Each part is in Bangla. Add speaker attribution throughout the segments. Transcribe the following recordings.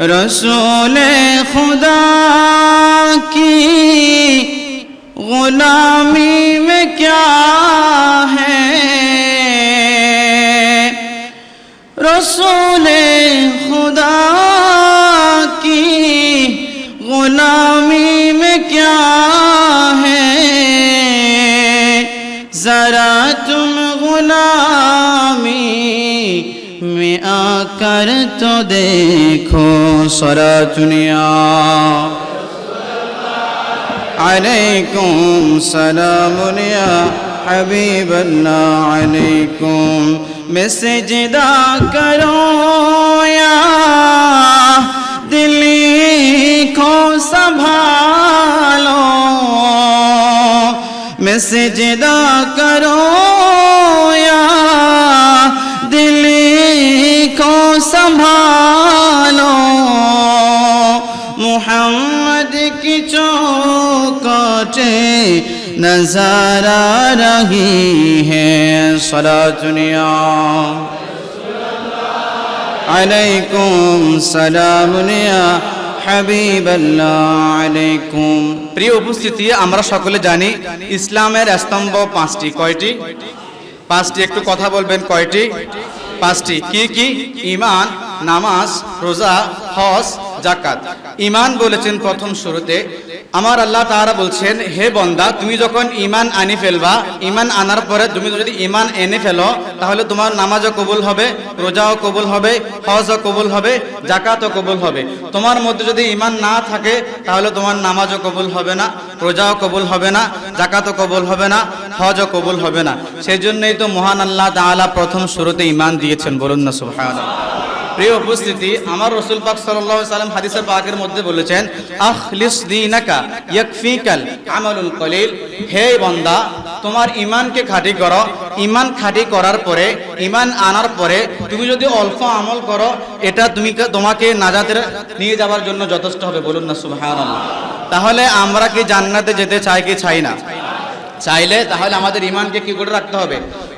Speaker 1: رسول خدا کی غلامی میں کیا ہے؟ رسول خدا کی غلامی میں کیا ہے؟ ذرا تم غلامی میں آ کر تو دے दुनिया عليكم سلام يا حبيب الله عليكم مسجدا کرو یا دلی کو संभालो مسجدا کرو یا दिली को संभालो नजर आ रही है सला दुनिया अलैकुम सलामुनिया হাবিবাল্লাহ আলাইকুম প্রিয় উপস্থিতি আমরা সকলে জানি ইসলামের স্তম্ভ পাঁচটি কয়টি পাঁচটি একটু কথা বলবেন কয়টি পাঁচটি কি কি ইমান নামাজ রোজা হজ জাকাত ইমান বলেছেন প্রথম শুরুতে। আমার আল্লাহ তাআলা বলছেন, হে বন্দা, তুমি যখন ইমান আনি ফেলবা ইমান আনার পরে তুমি যদি ইমান এনে ফেলো, তাহলে তোমার নামাজও কবুল হবে, রোজাও কবুল হবে, হজও কবুল হবে জাকাতও কবুল হবে। তোমার মধ্যে যদি ইমান না থাকে, তাহলে তোমার নামাজও কবুল হবে না, রোজাও কবুল হবে না জাকাতও কবুল হবে না, হজও কবুল হবে না। সেই জন্যই তো মহান আল্লাহ তাআলা প্রথম শুরুতে ইমান দিয়েছেন, বলুন না, সুবহানাল্লাহ। প্রিয় উপস্থিতি, আমার রসুল পাক সাল্লাল্লাহু সাল্লাম হাদিসের পাকের মধ্যে বলেছেন, আখলিস দীনাকা ইয়াকফিকাল আমালুল কলিল। হে বান্দা, তোমার ইমানকে খাঁটি করো। ইমান খাঁটি করার পরে ইমান আনার পরে তুমি যদি অল্প আমল করো, এটা তুমি তোমাকে নাজাতের নিয়ে যাওয়ার জন্য যথেষ্ট হবে। বলুন না, সুবহানাল্লাহ। তাহলে আমরা কি জান্নাতে যেতে চাই কি চাই না? চাইলে তাহলে আমাদের ইমানকে কি করে রাখতে হবে?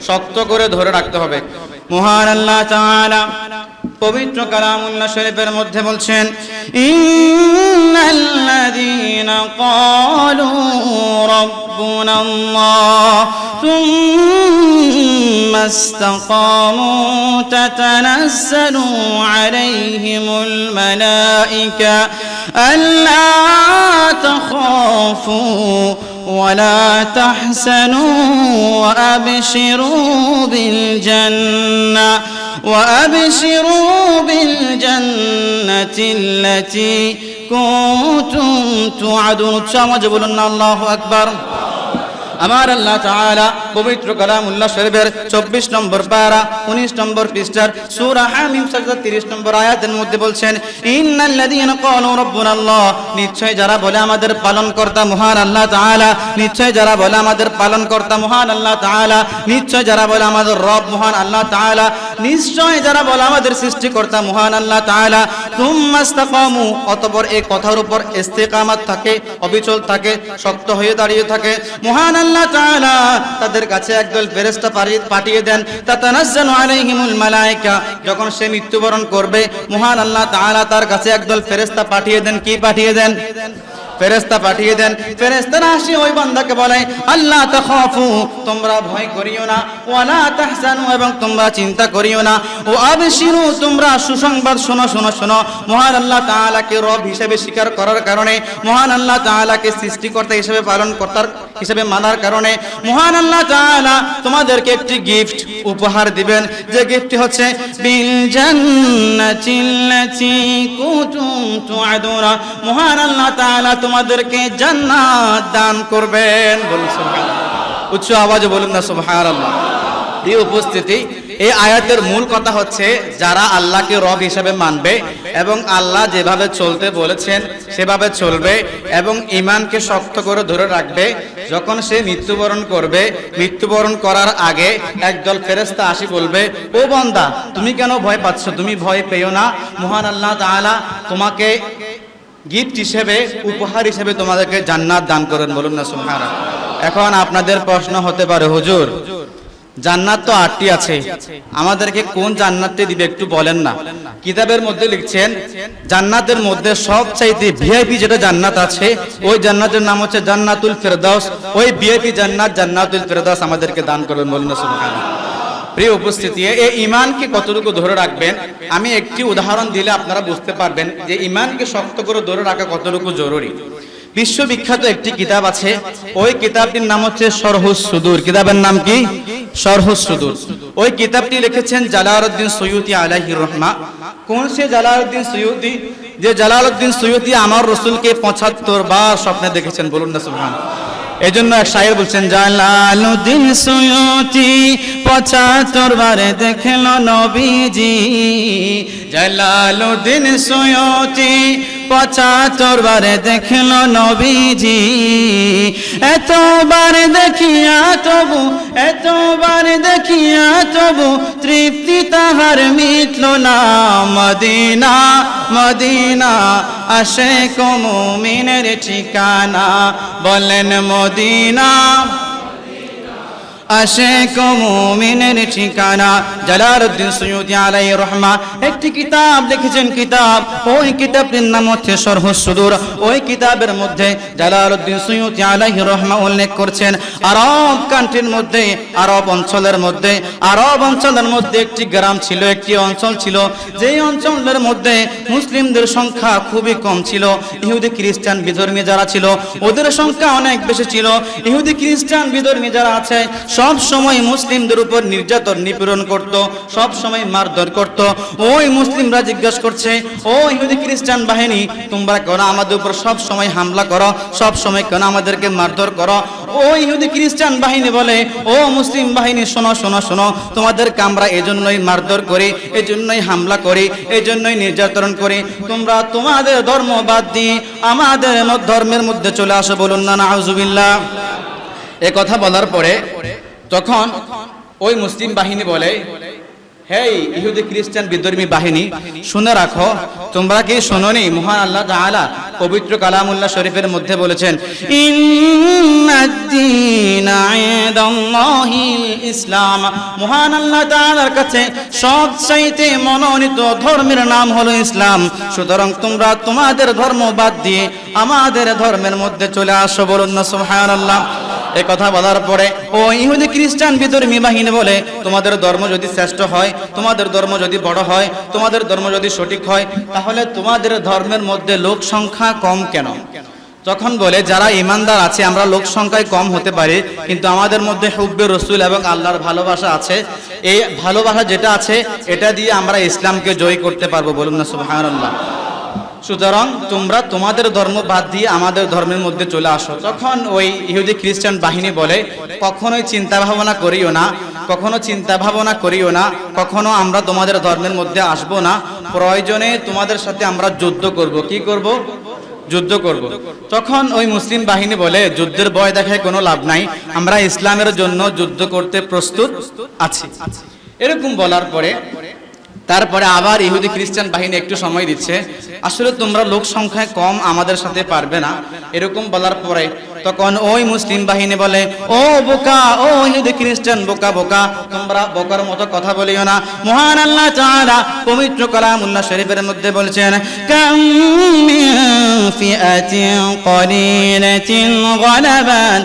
Speaker 1: শক্ত করে ধরে রাখতে হবে। মহান আল্লাহ তাআলা পবিত্র কালামুল্লাহ শরীফের মধ্যে বলছেন ইন্নাল্লাযীনা ক্বালু রাব্বুনা আল্লাহ থুম্মা ইসতাকামু তাতানাজ্জালু আলাইহিমুল মালাইকা আল্লা তাখাফু ولا تحزنوا وأبشروا بالجنة وأبشروا بالجنة التي كنتم توعدون سامج بلنا الله أكبر আমার আল্লাহ তাআলা পবিত্র কালামুল্লাহ শরীফের 24 নম্বর পারা 19 নম্বর পৃষ্ঠার সূরা হামিম সাজদা 30 নম্বর আয়াতের মধ্যে বলছেন ইন্নাল্লাযীনা ক্বালু রাব্বুনা আল্লাহ নিশ্চয় যারা বলে আমাদের পালনকর্তা মহান আল্লাহ তাআলা নিশ্চয় যারা বলে আমাদের পালনকর্তা মহান আল্লাহ তাআলা নিশ্চয় যারা বলে আমাদের রব মহান আল্লাহ তাআলা নিশ্চয় যারা বলে আমাদের সৃষ্টিকর্তা, মহান আল্লাহ তাআলা তুম্মা ইসতাকামু অতঃপর এই কথার উপর ইস্তেকামাত থাকে, অবিচল থাকে, শক্ত হয়ে দাঁড়িয়ে থাকে। মহান আল্লাহ তাআলা তাদের কাছে একদল ফেরেশতা পাঠিয়ে দেন, তাতানাজ্জালু আলাইহিমুল মালায়েকা। যখন সে মৃত্যুবরণ করবে, মহান আল্লাহ তাআলা তার কাছে একদল ফেরেশতা পাঠিয়ে দেন, কি পাঠিয়ে দেন? ফেরেশতা পাঠিয়ে দেন। ফেরেশতারা আসি ওই বান্দাকে বলে, আল্লাহ তাখাফু, তোমরা ভয় করিও না। ওয়ালা তাহজানু, এবং তোমরা চিন্তা করিও না। ও আবশিরু, তোমরা সুসংবাদ শোনো শোনো শোনো। মহান আল্লাহ তাআলাকে রব হিসেবে স্বীকার করার কারণে, মহান আল্লাহ তাআলাকে সৃষ্টিকর্তা হিসেবে পালন কর্তার হিসেবে মানার কারণে, মহান আল্লাহ তাআলা তোমাদেরকে একটি গিফট উপহার দিবেন। যে গিফটটি হচ্ছে, বিল জান্নাতিল্লাতী কুনতুম তুআদুনা। মহান আল্লাহ তাআলা তোমাদেরকে জান্নাত দান করবেন। বলুন উচ্চ আওয়াজে বলুন না সুবহানাল্লাহ। এই উপস্থিতি, এই আয়াতের মূল কথা হচ্ছে যারা আল্লাহকে রব হিসেবে মানবে এবং আল্লাহ যেভাবে চলতে বলেছেন সেভাবে চলবে এবং ইমানকে শক্ত করে ধরে রাখবে। যখন সে মৃত্যুবরণ করবে, মৃত্যুবরণ করার আগে একদল ফেরেস্তা আসি বলবে, ও বন্দা, তুমি কেন ভয় পাচ্ছ? তুমি ভয় পেও না। মহান আল্লাহ তাআলা তোমাকে গিফট হিসেবে, উপহার হিসেবে তোমাদেরকে জান্নাত দান করেন, বলুন না সুবহানাল্লাহ। এখন আপনাদের প্রশ্ন হতে পারে, হুজুর, জান্নাত তো আটটি আছে। আমাদেরকে কোন জান্নাতটি দিবে একটু বলেন না। কিতাবের মধ্যে লিখছেন, জান্নাতের মধ্যে সবচাইতে ভিআইপি যেটা জান্নাত আছে, ওই জান্নাতের নাম হচ্ছে জান্নাতুল ফেরদাউস। ওই ভিআইপি জান্নাত জান্নাতুল ফেরদাউস আমাদেরকে দান করবেন বলুন না সুবহানাল্লাহ। প্রিয় উপস্থিতি এই ইমানকে কতটুকু ধরে রাখবেন? আমি একটি উদাহরণ দিলে আপনারা বুঝতে পারবেন যে ইমানকে শক্ত করে ধরে রাখা কতটুকু জরুরি। বিশ্ববিখ্যাত একটি কিতাব আছে, ওই কিতাবটির নাম হচ্ছে সরহুস সুদূর। কিতাবের নাম কি? সরহুস সুদূর। ওই কিতাবটি লিখেছেন জালালউদ্দিন সৈয়দি আলাইহির রহমা। কোন সে জালালউদ্দিন সৈয়দি? যে জালালউদ্দিন সৈয়দি আমার রসুলকে পঁচাত্তর বার স্বপ্নে দেখেছেন, বলুন না সুবহান এই জন্য এক শায়ের বলছেন জালালুদ্দিন সৈয়দি পঁচাত্তর বারে দেখল নবীজি। জালালুদ্দিন সৈয়দি পঁচাত্তর বারে দেখল নবীজি। এতবার দেখিয়া তবু, এতবার দেখিয়া তবু, তৃপ্তি তাহার মিটল না মদিনা মদিনা আশে কমুমিনের ঠিকানা বলেন মদিনা। একটি কিতাব কিতাব, ওই কিতাবটির নাম সুদূর। ওই কিতাবের মধ্যে উল্লেখ করছেন, আরব মধ্যে, আরব অঞ্চলের মধ্যে, আরব অঞ্চলের মধ্যে একটি গ্রাম ছিল, একটি অঞ্চল ছিল। যেই অঞ্চলের মধ্যে মুসলিমদের সংখ্যা খুবই কম ছিল। ইহুদি খ্রিস্টান বিধর্মী যারা ছিল, ওদের সংখ্যা অনেক বেশি ছিল। ইহুদি খ্রিস্টান বিধর্মী যারা আছে সব সময় মুসলিমদের উপর নির্যাতন, নিপীড়ন করত, সব সময় মারধর করত। ওই মুসলিমরা জিজ্ঞাসা করছে, ও ইহুদি খ্রিস্টান বাহিনী, তোমরা কেন আমাদের উপর সব সময় হামলা করো? সব সময় কেন আমাদেরকে মারধর করো? ও ইহুদি খ্রিস্টান বাহিনী বলে, ও মুসলিম বাহিনী, শোনো শোনো শোনো, তোমাদেরকে আমরা এজন্যই মারধর করি, এজন্যই হামলা করি, এজন্যই নির্যাতন করি। তোমরা তোমাদের ধর্ম বাদ দিয়ে আমাদের ধর্মের মধ্যে চলে আসো বলুন না, নাউজুবিল্লাহ। এ কথা বলার পরে তখন ওই মুসলিম বাহিনী বলে, হেই, ইহুদি খ্রিস্টান বিধর্মী বাহিনী, শুনে রাখো, তোমরা কি শোনোনি? মহান আল্লাহ তাআলা পবিত্র কালামুল্লাহ শরীফের মধ্যে বলেছেন ইসলাম। মহান আল্লাহ তাআলার কাছে সবচাইতে মনোনীত ধর্মের নাম হলো ইসলাম। সুতরাং তোমরা তোমাদের ধর্ম বাদ দিয়ে আমাদের ধর্মের মধ্যে চলে আসো বলুন না, সুবহানাল্লাহ। এ কথা বলার পরে, ও ইহুদি খ্রিস্টান বিধর্মী বাহিনী বলে, তোমাদের ধর্ম যদি শ্রেষ্ঠ হয়, তোমাদের ধর্ম যদি বড় হয়, তোমাদের ধর্ম যদি সঠিক হয়, তাহলে তোমাদের ধর্মের মধ্যে লোক সংখ্যা কম কেন? যখন বলে, যারা ইমানদার আছে, আমরা লোক সংখ্যায় কম হতে পারি, কিন্তু আমাদের মধ্যে হুব্বে রসুল এবং আল্লাহর ভালোবাসা আছে। এই ভালোবাসা যেটা আছে, এটা দিয়ে আমরা ইসলামকে জয় করতে পারব, বলুন না সুবহানাল্লাহ। সুতরাং তোমরা তোমাদের ধর্ম বাদ দিয়ে আমাদের ধর্মের মধ্যে চলে আসো। তখন ওই ইহুদি খ্রিস্টান বাহিনী বলে, কখনোই চিন্তা ভাবনা করিও না, কখনো চিন্তা ভাবনা করিও না, কখনো আমরা তোমাদের ধর্মের মধ্যে আসব না, প্রয়োজনে তোমাদের সাথে আমরা যুদ্ধ করব। কি করব? যুদ্ধ করব। তখন ওই মুসলিম বাহিনী বলে, যুদ্ধের ভয় দেখায় কোনো লাভ নাই, আমরা ইসলামের জন্য যুদ্ধ করতে প্রস্তুত আছি। এরকম বলার পরে তারপরে আবার ইহুদি খ্রিস্টান বাহিনী একটু সময় দিচ্ছে। আসলে তোমরা লোক সংখ্যায় কম আমাদের সাথে পারবে না, এরকম বলার পরে তখন ওই মুসলিম বাহিনী বলে, ও বোকা, ও ইহুদি খ্রিস্টান, বোকা বোকা, তোমরা বোকার মতো কথা বলিও না। মহান আল্লাহ তাআলা পবিত্র কালামুল্লাহ শরীফের মধ্যে বলছেন, কাম মিন ফিআতিন কলিলাতিন গালাবান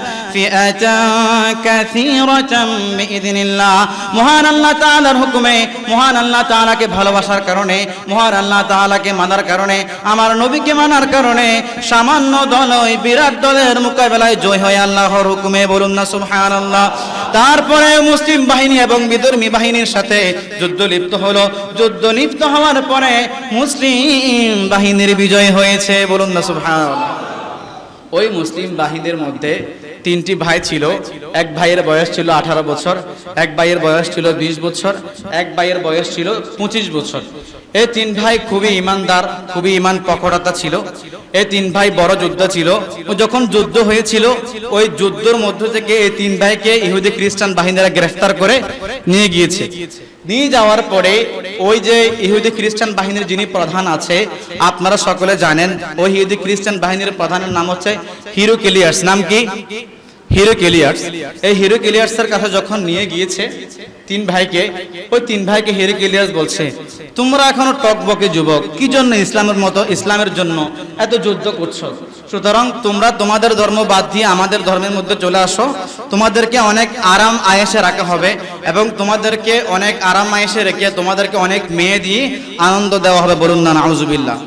Speaker 1: হুকুমে, মহান আল্লাহ ভালোবাসার কারণে, মহান আল্লাহ তাআলাকে মানার কারণে, আমার মানার কারণে সামান্য বিরাট দলের মোকাবেলায় জয় হয় আল্লাহর হুকুমে। বলুন না তারপরে মুসলিম বাহিনী এবং বিধর্মী বাহিনীর সাথে যুদ্ধ লিপ্ত হলো। যুদ্ধ লিপ্ত হওয়ার পরে মুসলিম বাহিনীর বিজয় হয়েছে। বলুন না, সুবহানাল্লাহ। ওই মুসলিম বাহিনীর মধ্যে তিনটি ভাই ছিল। এক ভাইয়ের বয়স ছিল আঠারো বছর, এক ভাইয়ের বয়স ছিল বিশ বছর, এক ভাইয়ের বয়স ছিল পঁচিশ বছর। এই তিন ভাই খুবই ইমানদার, খুবই ইমান পকড়াতা ছিল। এই তিন ভাই বড় যোদ্ধা ছিল। যখন যুদ্ধ হয়েছিল, ওই যুদ্ধর মধ্য থেকে এই তিন ভাইকে ইহুদি খ্রিস্টান বাহিনীরা গ্রেফতার করে নিয়ে গিয়েছে। নিয়ে যাওয়ার পরে ওই যে ইহুদি খ্রিস্টান বাহিনীর যিনি প্রধান আছে, আপনারা সকলে জানেন, ওই ইহুদি খ্রিস্টান বাহিনীর প্রধানের নাম হচ্ছে হিরো কেলিয়ার্স নাম কি? হিরো কেলিয়ার্স এই হিরো কেলিয়ার্সের কাছে যখন নিয়ে গিয়েছে তিন ভাইকে, ওই তিন ভাইকে হিরো কেলিয়ার্স বলছে, তোমরা এখনও টকবকে যুবক, কি জন্য ইসলামের মতো, ইসলামের জন্য এত যুদ্ধ করছ? সুতরাং তোমরা তোমাদের ধর্ম বাদ দিয়ে আমাদের ধর্মের মধ্যে চলে আসো। তোমাদেরকে অনেক আরাম আয়েসে রাখা হবে এবং তোমাদেরকে অনেক আরাম আয়েসে রেখে তোমাদেরকে অনেক মেয়ে দিয়ে আনন্দ দেওয়া হবে বলুন না, নাউজুবিল্লাহ।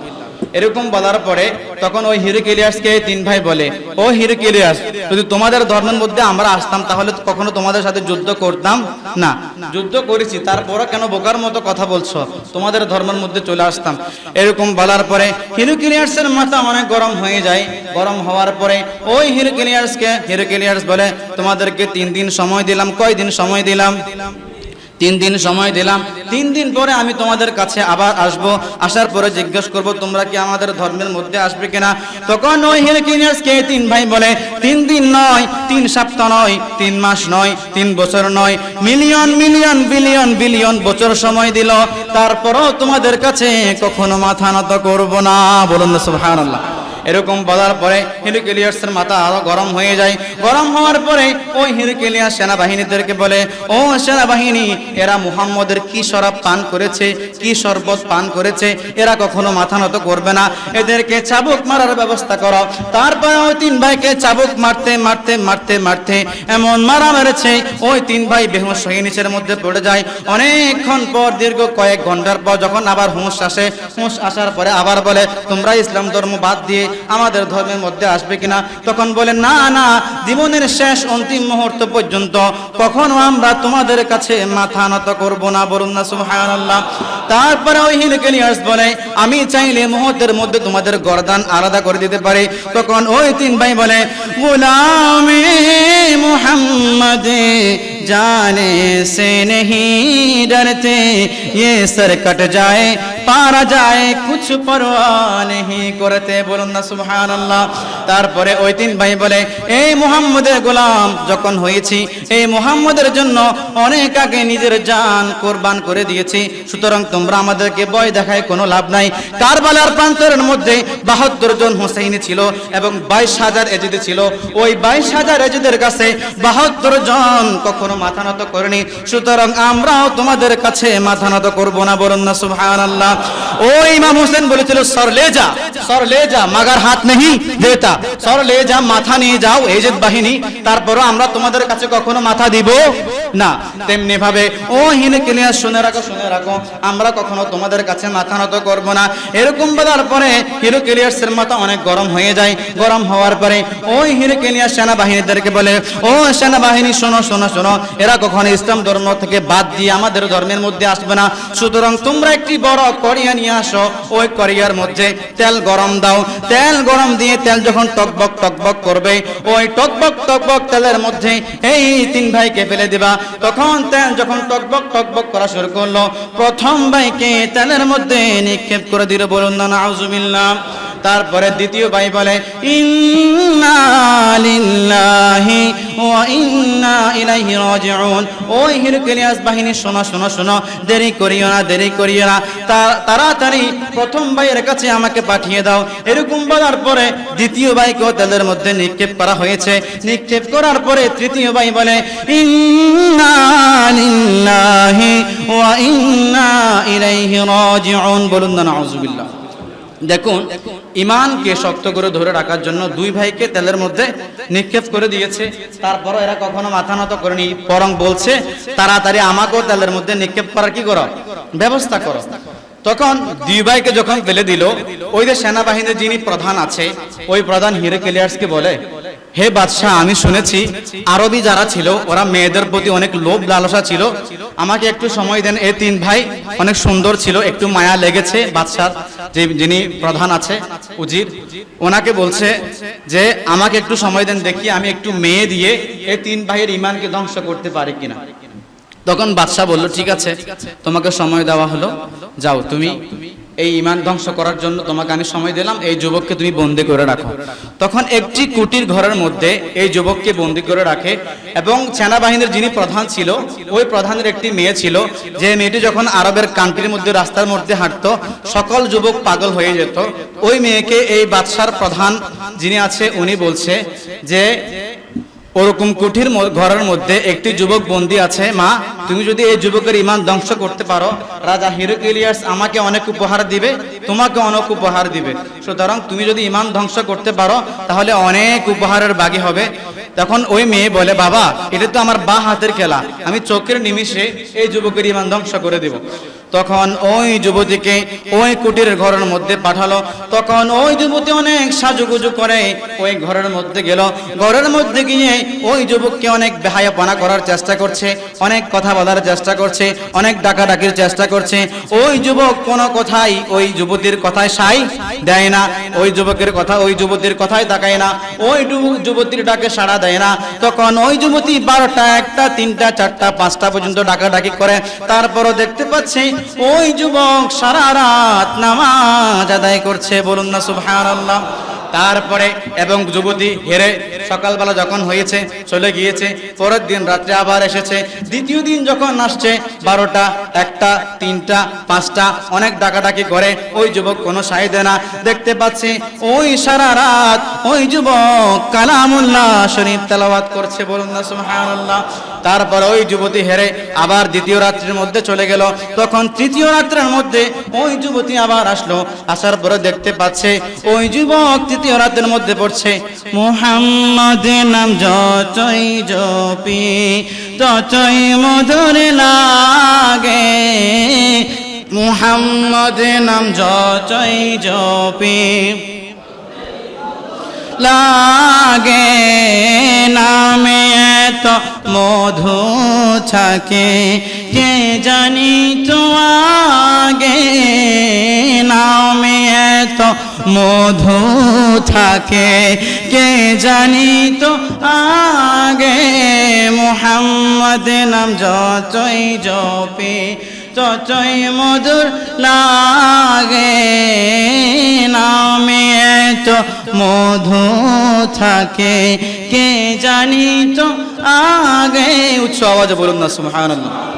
Speaker 1: এরকম বলার পরে তখন ওই হিরো কেলিয়ার্সকে তিন ভাই বলে, ও হিরো কেলিয়ার্স যদি তোমাদের ধর্মের মধ্যে আমরা আসতাম, তাহলে কখনো তোমাদের সাথে যুদ্ধ করতাম না। যুদ্ধ করেছি, তারপরও কেন বোকার মতো কথা বলছো? তোমাদের ধর্মের মধ্যে চলে আসতাম। এরকম বলার পরে হিরো কেলিয়ার্সের মাথা অনেক গরম হয়ে যায়। গরম হওয়ার পরে ওই হিরো কেলিয়ার্সকে হিরো কেলিয়ার্স বলে, তোমাদেরকে তিন দিন সময় দিলাম। কয় দিন সময় দিলাম? তিন দিন সময় দিলাম। তিন দিন পরে আমি তোমাদের কাছে আবার আসব। আসার পরে জিজ্ঞেস করব, তোমরা কি আমাদের ধর্মের মধ্যে আসবে কিনা? তখন ওই হিরকিনিয়াসকে তিন ভাই বলে, তিন দিন নয়, তিন সপ্তাহ নয়, তিন মাস নয়, তিন বছর নয়, মিলিয়ন মিলিয়ন, বিলিয়ন বিলিয়ন বছর সময় দিল। তারপরও তোমাদের কাছে কখনো মাথা নত করব না। বলুন সুবহানাল্লাহ। এরকম বলার পরে হিরকেলিয়াসের মাথা আরও গরম হয়ে যায়। গরম হওয়ার পরে ওই হিরকেলিয়াস সেনাবাহিনীদেরকে বলে, ও সেনাবাহিনী, এরা মুহাম্মদের কি শরাব পান করেছে? কি শরবত পান করেছে? এরা কখনো মাথা নত করবে না। এদেরকে চাবুক মারার ব্যবস্থা করো। তারপরে ওই তিন ভাইকে চাবুক মারতে মারতে মারতে মারতে এমন মারা মেরেছে। ওই তিন ভাই বেহুশ হয়ে নিচের মধ্যে পড়ে যায়। অনেকক্ষণ পর, দীর্ঘ কয়েক ঘণ্টার পর যখন আবার হুঁশ আসে, হুঁশ আসার পরে আবার বলে, তোমরা ইসলাম ধর্ম বাদ দিয়ে আমাদের ধর্মের মধ্যে আসবে কিনা তখন বলে না না জীবনের শেষ অন্তিম মুহূর্ত পর্যন্ত কখনো আমরা তোমাদের কাছে মাথা নত করব না বলুন না সুবহানাল্লাহ তারপরে ওই হিলকেলিয়াস বলে আমি চাইলে মুহূর্তের মধ্যে তোমাদের গর্দান আলাদা করে দিতে পারি তখন ওই তিন ভাই বলে গুলামে মোহাম্মদ जाने से नहीं डरते ये सर कट जाए পারা যায়, কুছ পরোয়া নেহি করতে। বলুন না, সুবহানাল্লাহ। তারপরে ওই তিন ভাই বলে এই মুহাম্মদের গোলাম, যখন হয়েছি এই মুহাম্মদের জন্য অনেক আগে নিজের জান কোরবান করে দিয়েছি। সুতরাং তোমরা আমাদেরকে বয় দেখায় কোনো লাভ নাই। কারবালার প্রান্তরের মধ্যে বাহাত্তর জন হোসেইনি ছিল এবং বাইশ হাজার এজিদি ছিল। ওই বাইশ হাজার এজিদের কাছে বাহাত্তর জন কখনো মাথা নত করেনি। সুতরাং আমরাও তোমাদের কাছে মাথা নত করব না, বলুন না, সুবহানাল্লাহ। ও ইমাম হোসেন বলেছিল, সর লে যা, সর লে যা, মাগার হাত নেই দেতা। সর লে যা, মাথা নিয়ে যাও এজেদ বাহিনী, তারপরও আমরা তোমাদের কাছে কখনো মাথা দিব না। তেমনি ভাবে, ও হিনে কিলিয়া শুনে রাখো শুনে রাখো, আমরা কখনো তোমাদের কাছে মাথা নত করব না। এরকম বলার পরে হিরো কেলিয়ার্সের মাথা অনেক গরম হয়ে যায়। গরম হওয়ার পরে ওই হিরো কেলিয়ার সেনাবাহিনীদেরকে বলে, ও সেনাবাহিনী, শোনো শোনো শোনো, এরা কখনো ইসলাম ধর্ম থেকে বাদ দিয়ে আমাদের ধর্মের মধ্যে আসবে না। সুতরাং তোমরা একটি বড় করিয়া নিয়ে আসো। ওই করিয়ার মধ্যে তেল গরম দাও। তেল গরম দিয়ে তেল যখন টকবক টকবক করবে, ওই টকবক টকবক তেলের মধ্যে এই তিন ভাইকে ফেলে দিবা। তখন তেল যখন টকবক টকবক করা শুরু করল, প্রথম ভাইকে তেলের মধ্যে নিক্ষেপ করে দিল বলুন না নাউজুবিল্লাহ। তারপরে দ্বিতীয় ভাই বলে ইন্না লিল্লাহি ওয়া ইন্না ইলাইহি রাজিউন। ওই হিরকেলিয়াস বাহিনী, শোনো শোনো শোনো, দেরি করিও না, দেরি করিও না। তাড়াতাড়ি প্রথম ভাইয়ের কাছে আমাকে পাঠিয়ে দাও। এরকম বলার পরে দ্বিতীয় ভাইকেও তেলের মধ্যে নিক্ষেপ করা হয়েছে। নিক্ষেপ করার পরে তৃতীয় ভাই বলে ইন্না ওয়া ইন্না ইলাইহি বলুন না, নাউজুবিল্লাহ। দেখুন, ইমানকে শক্ত করে ধরে রাখার জন্য দুই ভাইকে তেলের মধ্যে নিক্ষেপ করে দিয়েছে। তারপরও এরা কখনো মাথা নত করেনি, বরং বলছে, তাড়াতাড়ি আমাকেও তেলের মধ্যে নিক্ষেপ করার কি করো? ব্যবস্থা করো। তখন দুই ভাইকে যখন ফেলে দিল, ওই যে সেনাবাহিনীর যিনি প্রধান আছে, ওই প্রধান হিরে কেলিয়ার্সকে বলে হে বাদশাহ, আমি শুনেছি আরবি যারা ছিল, ওরা মেয়েদের প্রতি অনেক লোভ, লালসা ছিল। আমাকে একটু সময় দেন এই তিন ভাই অনেক সুন্দর ছিল, একটু মায়া লেগেছে বাদশাহ, যে যিনি প্রধান আছে, উজির। ওনাকে বলছে যে, আমাকে একটু সময় দেন, দেখি আমি একটু মেয়ে দিয়ে এই তিন ভাইয়ের ইমানকে ধ্বংস করতে পারি কিনা। তখন বাদশাহ বলল, ঠিক আছে, তোমাকে সময় দেওয়া হলো, যাও, তুমি এই ইমান ধ্বংস করার জন্য তোমাকে আমি সময় দিলাম, এই যুবককে তুমি বন্দি করে রাখো। তখন একটি কুটির ঘরের মধ্যে এই যুবককে বন্দি করে রাখে এবং সেনাবাহিনীর যিনি প্রধান ছিল, ওই প্রধানের একটি মেয়ে ছিল, যে মেয়েটি যখন আরবের কান্ট্রির মধ্যে রাস্তার মধ্যে হাঁটতো, সকল যুবক পাগল হয়ে যেত। ওই মেয়েকে এই বাদশার প্রধান যিনি আছে, উনি বলছে যে ওরকম কুঠির ঘরের মধ্যে একটি যুবক বন্দি আছে, মা, তুমি যদি এই যুবকের ইমান ধ্বংস করতে পারো, রাজা হিরোকিলিয়াস আমাকে অনেক উপহার দিবে, তোমাকে অনেক উপহার দিবে। সুতরাং তুমি যদি ইমান ধ্বংস করতে পারো, তাহলে অনেক উপহারের বাগি হবে। তখন ওই মেয়ে বলে, বাবা, এটা তো আমার বা হাতের খেলা। আমি চোখের নিমিষে এই যুবকের ইমান ধ্বংস করে দেব। তখন ওই যুবতীকে ওই কুটিরের ঘরের মধ্যে পাঠালো। তখন ওই যুবতী অনেক সাজুগুজু করে ওই ঘরের মধ্যে গেল। ঘরের মধ্যে গিয়ে ওই যুবককে অনেক বেহায়াপনা করার চেষ্টা করছে, অনেক কথা বলার চেষ্টা করছে, অনেক ডাকাডাকির চেষ্টা করছে। ওই যুবক কোনো কথাই ওই যুবতীর কথায় সাই দেয় না, ওই যুবকের কথা ওই যুবতীর কথাই তাকায় না, ওই যুব- যুবতীর ডাকে সাড়া দেয় না। তখন ওই যুবতী বারোটা, একটা, তিনটা, চারটা, পাঁচটা পর্যন্ত ডাকাডাকি করে। তারপরও দেখতে পাচ্ছি ওই যুবক সারা রাত নামাজ আদায় করছে বলুন না সুবহানাল্লাহ। তারপরে এবং যুবতী হেরে সকালবেলা যখন হয়েছে, চলে গিয়েছে, পরের দিন রাত্রে আবার এসেছে। দ্বিতীয় দিন যখন আসছে, বারোটা, একটা, তিনটা, পাঁচটা, অনেক ডাকাডাকি করে, ওই যুবক কোনো সাই দেয় না। দেখতে পাচ্ছি, ওই সারা রাত ওই যুবক কালামুল্লাহ শরীফ তেলাওয়াত করছে বলুন না, সুবহানাল্লাহ। তারপর ওই যুবতী হেরে আবার দ্বিতীয় রাত্রির মধ্যে চলে গেল। তখন তৃতীয় রাত্রের মধ্যে ওই যুবতী আবার আসলো। আসার পরে দেখতে পাচ্ছে, ওই যুবক তৃতীয় রাতের মধ্যে পড়ছে, মোহাম্মদ নাম যতই জপি, ততই মধুর লাগে। মোহাম্মদ নাম যতই জপি। লাগে নামে এত মধু থাকে। কে জানি তো আগে নামে এত মধু থাকে। কে জানি তো আগে মোহাম্মদ নাম যতই জপে, ততই মধুর লাগে। এত মধু থাকে। কে জানি তো আগে উচ্চ আওয়াজে বলুন না সুবহানাল্লাহ।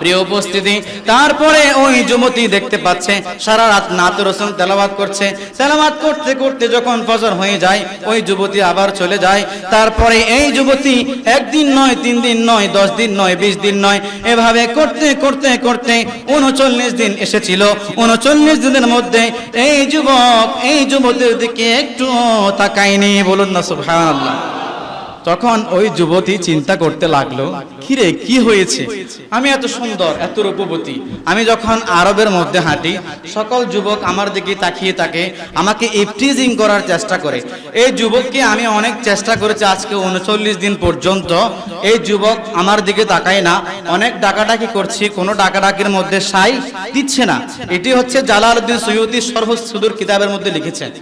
Speaker 1: প্রিয় উপস্থিতি, তারপরে ওই যুবতী দেখতে পাচ্ছে, সারা রাত নাত রসুন তেলাবাদ করছে। তেলাবাদ করতে করতে যখন ফজর হয়ে যায়, ওই যুবতী আবার চলে যায়। তারপরে এই যুবতী একদিন নয়, তিন দিন নয়, দশ দিন নয়, বিশ দিন নয়, এভাবে করতে করতে করতে উনচল্লিশ দিন এসেছিল। উনচল্লিশ দিনের মধ্যে এই যুবক, এই যুবতীর দিকে একটু তাকায়নি। বলুন না, সুবহানাল্লাহ। তখন ওই যুবতী চিন্তা করতে লাগল, কিরে, কি হয়েছে? আমি এত সুন্দর, এত রূপবতী। আমি যখন আরবের মধ্যে হাঁটি, সকল যুবক আমার দিকে তাকিয়ে থাকে, আমাকে ইফটিজিং করার চেষ্টা করে। এই যুবককে আমি অনেক চেষ্টা করেছি আজকে উনচল্লিশ দিন পর্যন্ত। এই যুবক আমার দিকে তাকায় না। অনেক ডাকাডাকি করছি, কোনো ডাকাডাকির মধ্যে সাই দিচ্ছে না। এটি হচ্ছে জালালউদ্দিন সৈয়দি সর্বসুদূর কিতাবের মধ্যে লিখেছেন।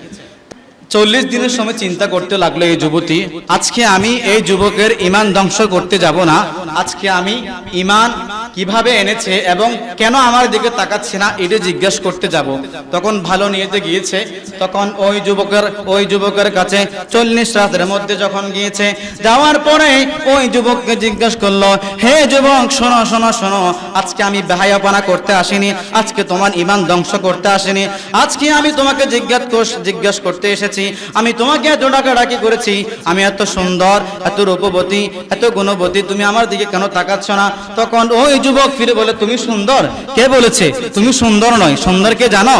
Speaker 1: চল্লিশ দিনের সময় চিন্তা করতে লাগল এই যুবতী। আজকে আমি এই যুবকের ইমান ধ্বংস করতে যাব না। আজকে আমি ইমান কীভাবে এনেছে এবং কেন আমার দিকে তাকাচ্ছে না, এটা জিজ্ঞেস করতে যাব। তখন ভালো নিয়েতে গিয়েছে। তখন ওই যুবকের ওই যুবকের কাছে চল্লিশ রাতের মধ্যে যখন গিয়েছে, যাওয়ার পরে ওই যুবককে জিজ্ঞেস করল, হে যুবক, শোনো শোনো শোনো, আজকে আমি বেহায়াপনা করতে আসিনি, আজকে তোমার ইমান ধ্বংস করতে আসিনি। আজকে আমি তোমাকে জিজ্ঞাস জিজ্ঞেস করতে এসেছি। আমি তোমাকে এত ডাকাডাকি করেছি, আমি এত সুন্দর, এত রূপবতী, এত গুণবতী, তুমি আমার দিকে কেন তাকাচ্ছ না? তখন ওই যুবক ফিরে বলে, তুমি সুন্দর? কে বলেছে? তুমি সুন্দর নয়, সুন্দর কে জানো?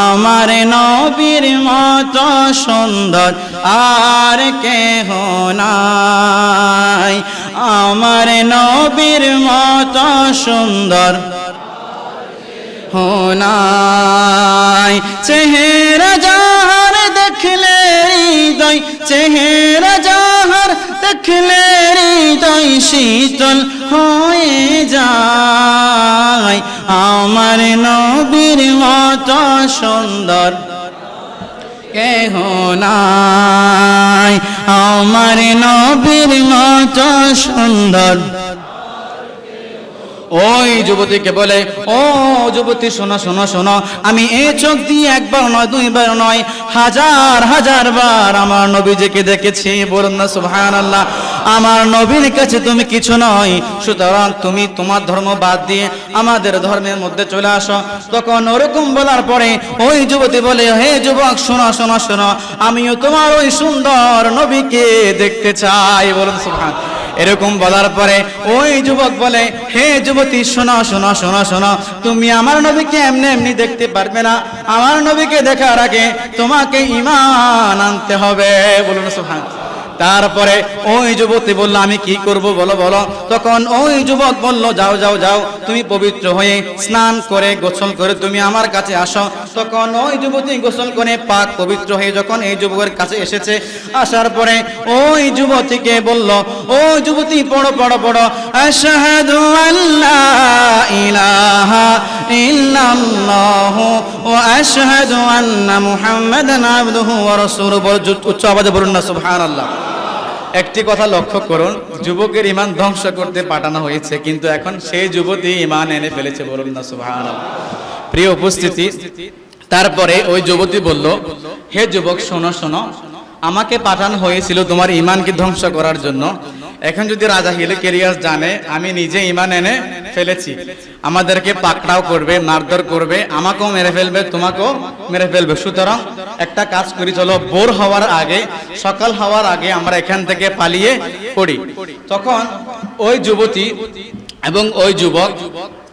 Speaker 1: আমার নবীর মত সুন্দর আর কেহ নাই। আমার নবীর মত সুন্দর হোনাই চেহারা যাহার দেখলে হৃদয়, চেহারা যাহার দেখলে হৃদয় শীতল হয়ে যায়। আমার নবীর মত সুন্দর, কেহ নাই। আমার নবীর মত সুন্দর। ওই যুবতীকে বলে, ও যুবতী, শোনো শোনো শোনো, আমি এই চোখ দিয়ে একবার নয়, দুইবার নয়, হাজার হাজার বার আমার নবীজিকে দেখেছি। বলুন না সুবহান আল্লাহ আমার নবীর কাছে তুমি কিছু নয়, সুতরাং তুমি তোমার ধর্ম বাদ দিয়ে আমাদের ধর্মের মধ্যে চলে আসো। তখন ওরকম বলার পরে ওই যুবতী বলে, হে যুবক, শোনো শোনো শোনো, আমিও তোমার ওই সুন্দর নবীকে দেখতে চাই। বলুন, সুবহান এরকম বলার পরে ওই যুবক বলে, হে যুবতী, শোনো শোনো শোনো শোনো, তুমি আমার নবীকে এমনি এমনি দেখতে পারবে না। আমার নবীকে দেখার আগে তোমাকে ইমান আনতে হবে। বলুন সুহান তারপরে ওই যুবতী বলল, আমি কি করব বলো বলো। তখন ওই যুবক বলল, যাও যাও যাও, তুমি পবিত্র হয়ে স্নান করে, গোসল করে তুমি আমার কাছে আসো। তখন ওই যুবতী গোসল করে পাক পবিত্র হয়ে যখন এই যুবকের কাছে এসেছে, আসার পরে ওই যুবতীকে বলল, ও যুবতী, পড়ো পড়ো পড়ো। আশহাদু আল্লা ইলাহা ইল্লাল্লাহ ওয়া আশহাদু আন্না মুহাম্মাদান আবদুহু ওয়া রাসূলুহু। উচ্চ আওয়াজে বলুন না, সুবহানাল্লাহ। একটি কথা লক্ষ্য করুন, যুবকের ইমান ধ্বংস করতে পাঠানো হয়েছে, কিন্তু এখন সেই যুবতী ইমান এনে ফেলেছে বলুন না সুহান প্রিয় উপস্থিতি, তারপরে ওই যুবতী বলল, হে যুবক, শোনো শোনো, আমাকে পাঠানো হয়েছিল তোমার ইমানকে ধ্বংস করার জন্য। এখন যদি রাজা হিলিকেরিয়াস জানে, আমি নিজে ইমান এনে ফেলেছি। আমাদেরকে পাকড়াও করবে, মারধর করবে, আমাকেও মেরে ফেলবে, তোমাকেও মেরে ফেলবে। সুতরাং একটা কাজ করি, চলো বোর হওয়ার আগে, সকাল হওয়ার আগে আমরা এখান থেকে পালিয়ে পড়ি। তখন ওই যুবতী এবং ওই যুবক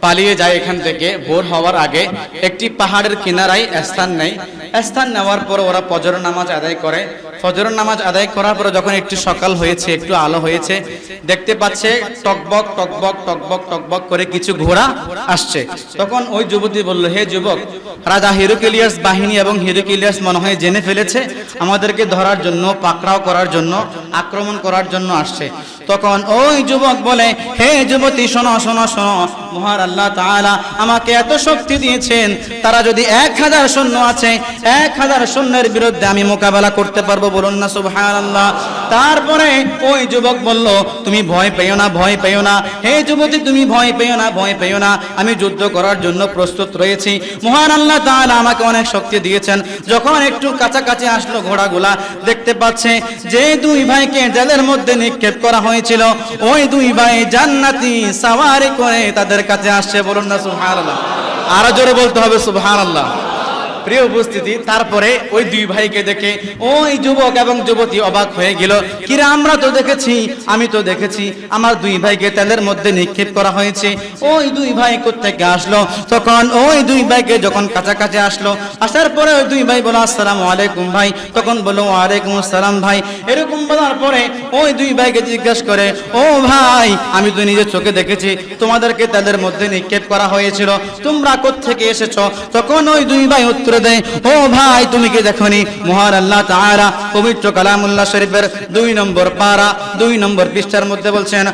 Speaker 1: পালিয়ে যায় এখান থেকে। ভোর হওয়ার আগে একটি পাহাড়ের কিনারায় স্থান নেয়। স্থান নেওয়ার পর ওরা ফজর নামাজ আদায় করে। ফজর নামাজ আদায় করার পরে যখন একটু সকাল হয়েছে, একটু আলো হয়েছে, দেখতে পাচ্ছে টকবক টকবক টকবক টকবক করে কিছু ঘোড়া আসছে। তখন ওই যুবতী বলল, হে যুবক, রাজা হিরোকিলিয়াস বাহিনী এবং হিরোকিলিয়াস মনে হয় জেনে ফেলেছে, আমাদেরকে ধরার জন্য, পাকড়াও করার জন্য, আক্রমণ করার জন্য আসছে। তখন ওই যুবক বলে, হে যুবতী, শোনো শোনো শোনো। মহার আল্লাহ তাআলা আমাকে এত শক্তি দিয়েছেন, তারা যদি এক হাজার শূন্য আছে, এক হাজার শূন্যের বিরুদ্ধে আমি মোকাবেলা করতে পারব বলুন না, সুবহানাল্লাহ। তারপরে ওই যুবক বলল, তুমি ভয় পেও না, ভয় পেও না। হে যুবতী, তুমি ভয় পেও না, ভয় পেও না। আমি যুদ্ধ করার জন্য প্রস্তুত রয়েছি। মহান আল্লাহ তাআলা আমাকে অনেক শক্তি দিয়েছেন। যখন একটু কাছাকাছি আসলো ঘোড়াগুলা, দেখতে পাচ্ছে যে দুই ভাইকে জেলের মধ্যে নিক্ষেপ করা হয়েছিল। ওই দুই ভাই জান্নাতি সাওয়ারি করে তাদের কাছে আসছে। বলুন না, সুবহানাল্লাহ। আরও জোরে বলতে হবে, সুবহানাল্লাহ। প্রিয় উপস্থিতি, তারপরে ওই দুই ভাইকে দেখে, ওই যুবক এবং যুবতী অবাক হয়ে গেল। কিরা, আমরা তো দেখেছি, আমি তো দেখেছি, আমার দুই ভাইকে তেলের মধ্যে নিক্ষেপ করা হয়েছে। ওই দুই ভাই কোথেকে আসলো? তখন ওই দুই ভাইকে যখন কাছাকাছি আসলো, আসার পরে ওই দুই ভাই বলো আসসালামু আলাইকুম ভাই। তখন বলো ওয়ালাইকুম আসসালাম ভাই। এরকম বলার পরে ওই দুই ভাইকে জিজ্ঞাসা করে, ও ভাই, আমি তো নিজের চোখে দেখেছি, তোমাদেরকে তেলের মধ্যে নিক্ষেপ করা হয়েছিল, তোমরা কোথেকে এসেছ? তখন ওই দুই ভাই উত্তর দেয়। ও ভাই, তুমি কি দেখনি? মহান আল্লাহ তাআলা পবিত্র কালামুল্লাহ শরীফের দুই নম্বর পারা, দুই নম্বর পৃষ্ঠার মধ্যে বলছেন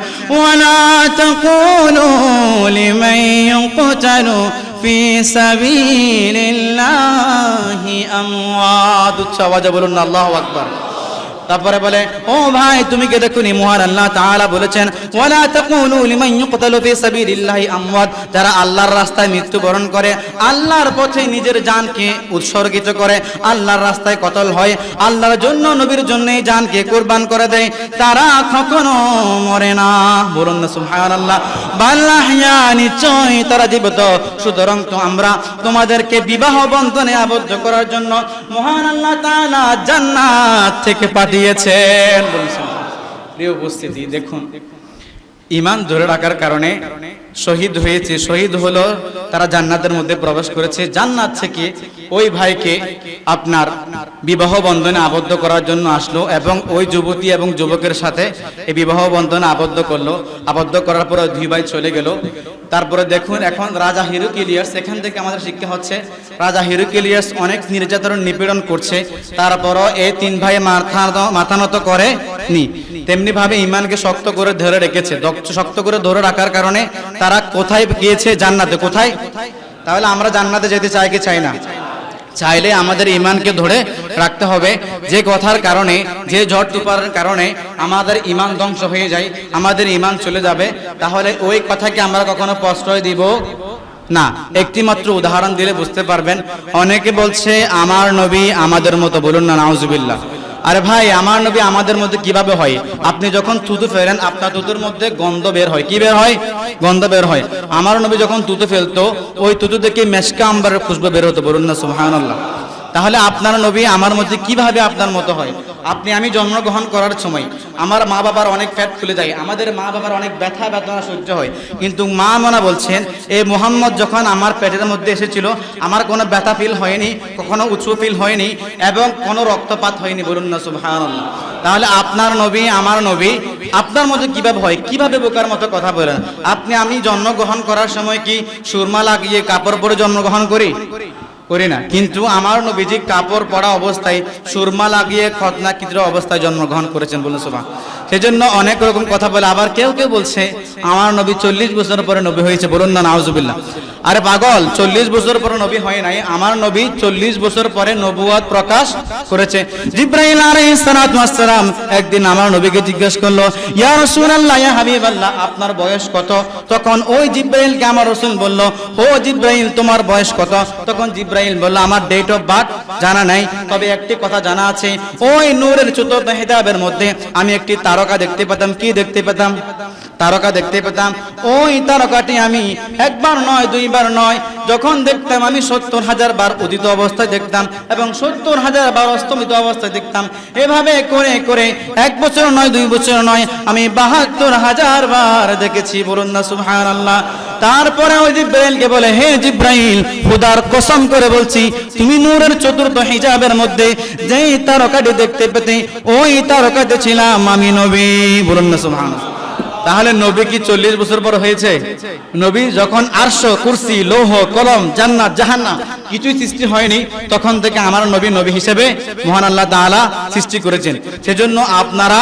Speaker 1: তারপরে বলে, ও ভাই, তুমি কে দেখুনি? মহান আল্লাহ তাআলা বলেছেন, ওয়ালা তাকুলু লিমান ইউকতালু ফি সাবিলিল্লাহি আমওয়াত। যারা আল্লাহর রাস্তায় মৃত্যুবরণ করে, আল্লাহর পথে নিজের জানকে উৎসর্গিত করে, আল্লাহর রাস্তায় কতল হয়, আল্লাহর জন্য, নবীর জন্য জানকে কুরবান করে দেয়, তারা কখনো মরে না। বলুন না, সুবহানাল্লাহ। বাল্লাহিয়া নিশ্চয় তারা জীবিত। সুতরাং তো আমরা তোমাদেরকে বিবাহ বন্ধনে আবদ্ধ করার জন্য, মহান আল্লাহ তাআলা জান্নাত থেকে পাঠিয়েছেন বলছেন প্রিয় উপস্থিতি দেখুন ইমান ধরে রাখার কারণে শহীদ হয়েছে। শহীদ হলো, তারা জান্নাতের মধ্যে প্রবেশ করেছে। জান্নাত থেকে ওই ভাইকে আপনার বিবাহ বন্ধনে আবদ্ধ করার জন্য আসলো এবং ওই যুবতী এবং যুবকের সাথে এই বিবাহ বন্ধনে আবদ্ধ করল। আবদ্ধ করার পরে দুই ভাই চলে গেল। তারপরে দেখুন, এখন রাজা হিরুকিলিয়াস, এখান থেকে আমাদের শিক্ষা হচ্ছে, রাজা হিরুকিলিয়াস অনেক নির্যাতন নিপীড়ন করছে। তারপরও এই তিন ভাই মাথা মাথা নত করে নি তেমনি ভাবে ইমানকে শক্ত করে ধরে রেখেছে শক্ত করে ধরে রাখার কারণে তারা কোথায় গিয়েছে জান্নাতে? কোথায়? তাহলে আমরা জান্নাতে যেতে চাই কি চাই না? চাইলে আমাদের ইমানকে ধরে রাখতে হবে। যে কথার কারণে, যে ঝড় তুফানের কারণে আমাদের ইমান ধ্বংস হয়ে যায়, আমাদের ইমান চলে যাবে, তাহলে ওই কথাকে আমরা কখনো প্রশ্রয় দিব না। একটি মাত্র উদাহরণ দিলে বুঝতে পারবেন। অনেকে বলছে, আমার নবী আমাদের মতো বলুন না, নাউজুবিল্লাহ। আরে ভাই, আমার নবী আমাদের মধ্যে কীভাবে হয়? আপনি যখন থুতু ফেলেন, আপনার থুতুর মধ্যে গন্ধ বের হয়। কি বের হয়? গন্ধ বের হয়। আমার নবী যখন থুতু ফেলতো, ওই থুতু থেকে মেশকা আম্বারের খুশবু বের হতো। বলুন না তাহলে আপনার নবী আমার মধ্যে কীভাবে আপনার মতো হয়? আপনি, আমি জন্মগ্রহণ করার সময় আমার মা বাবার অনেক ফ্যাট খুলে যায়, আমাদের মা বাবার অনেক ব্যথা বেদনা সহ্য হয়। কিন্তু মা মনা বলছেন এই মোহাম্মদ যখন আমার পেটের মধ্যে এসেছিল, আমার কোনো ব্যথা ফিল হয়নি, কখনো উঁচু ফিল হয়নি এবং কোনো রক্তপাত হয়নি। বলুন না, সুবহানাল্লাহ। তাহলে আপনার নবী, আমার নবী, আপনার মধ্যে কীভাবে হয়? কীভাবে বোকার মতো কথা বলেন? আপনি, আমি জন্মগ্রহণ করার সময় কি সুরমা লাগিয়ে কাপড় পরে জন্মগ্রহণ করি? করি না। কিন্তু আমার নবীজি কাপড় পরা অবস্থায় সুরমা লাগিয়ে খতনা কিদ্র অবস্থায় জন্মগ্রহণ করেছেন বলুন সুবা সেজন্য অনেক রকম কথা বলে, আবার কেউ কেউ বলছে, আমার নবী চল্লিশ বছর পরে নবী হয়েছে। বলুন না, নাউজুবিল্লাহ। আরে পাগল, চল্লিশ বছর পরে নবী হয় নাই, আমার নবী চল্লিশ বছর পরে নবুয়াদ প্রকাশ করেছে। জিব্রাইল আলাইহিস সালাতু ওয়াস সালাম একদিন আমার নবীকে জিজ্ঞেস করল, ইয়া রাসূলুল্লাহ, ইয়া হাবিবাল্লাহ, আপনার বয়স কত? তখন ওই জিব্রাইলকে আমার রাসূল বলল ও জিব্রাইল, তোমার বয়স কত? তখন জিব্রাইল বলল, আমার ডেট অফ বার্থ জানা নাই, তবে একটি কথা জানা আছে। ওই নূরের চতুর্থ হিজাবের মধ্যে আমি একটি তারকা দেখতে পেতাম কি দেখতে পেতাম তারকা দেখতে পেতাম। ওই তারকাটি আমি একবার নয়, দুইবার নয়, যখন দেখতাম আমি সত্তর হাজার বার উদিত অবস্থায় দেখতাম এবং সত্তর হাজার বার অস্তমিত অবস্থায় দেখতাম। এভাবে করে করে এক বছর নয়, দুই বছর নয়, আমি বাহাত্তর হাজার বার দেখেছি, বলুন না সুহান আল্লাহ তারপরে ওই জিব্রাইলকে বলে, হে জিব্রাইল খুদার কসম করে বলছি, তুমি নূরের চতুর্থ হিজাবের মধ্যে যেই তারকাটি দেখতে পেতে, ওই তারকাতে ছিলাম আমি নবী। বলুন না সুবহান তাহলে নবী কি চল্লিশ বছর পর হয়েছে? নবী যখন আরশ, কুরসি, লৌহ, কলম, জান্নাত, জাহান্নাম কিছুই সৃষ্টি হয়নি, তখন থেকে আমার নবী নবী হিসেবে মহান আল্লাহ তাআলা সৃষ্টি করেছেন। সেজন্য আপনারা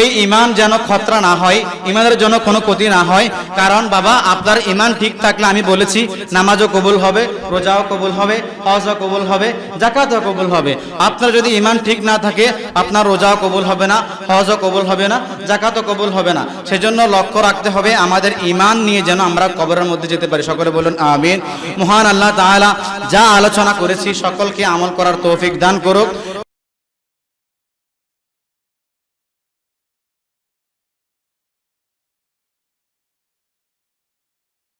Speaker 1: এই ইমান যেন খতরা না হয় ইমানের জন্য কোনো ক্ষতি না হয়, কারণ বাবা, আপনার ইমান ঠিক থাকলে আমি বলেছি, নামাজও কবুল হবে, রোজাও কবুল হবে, হজও কবুল হবে জাকাতও কবুল হবে। আপনার যদি ইমান ঠিক না থাকে, আপনার রোজাও কবুল হবে না, হজও কবুল হবে না জাকাতও কবুল হবে না। সেজন্য লক্ষ্য রাখতে হবে আমাদের ইমান নিয়ে যেন আমরা কবরের মধ্যে যেতে পারি। সকলে বলুন, আমিন। মহান আল্লাহ তাআলা যা আলোচনা করেছি, সকলকে আমল করার তৌফিক দান করুক।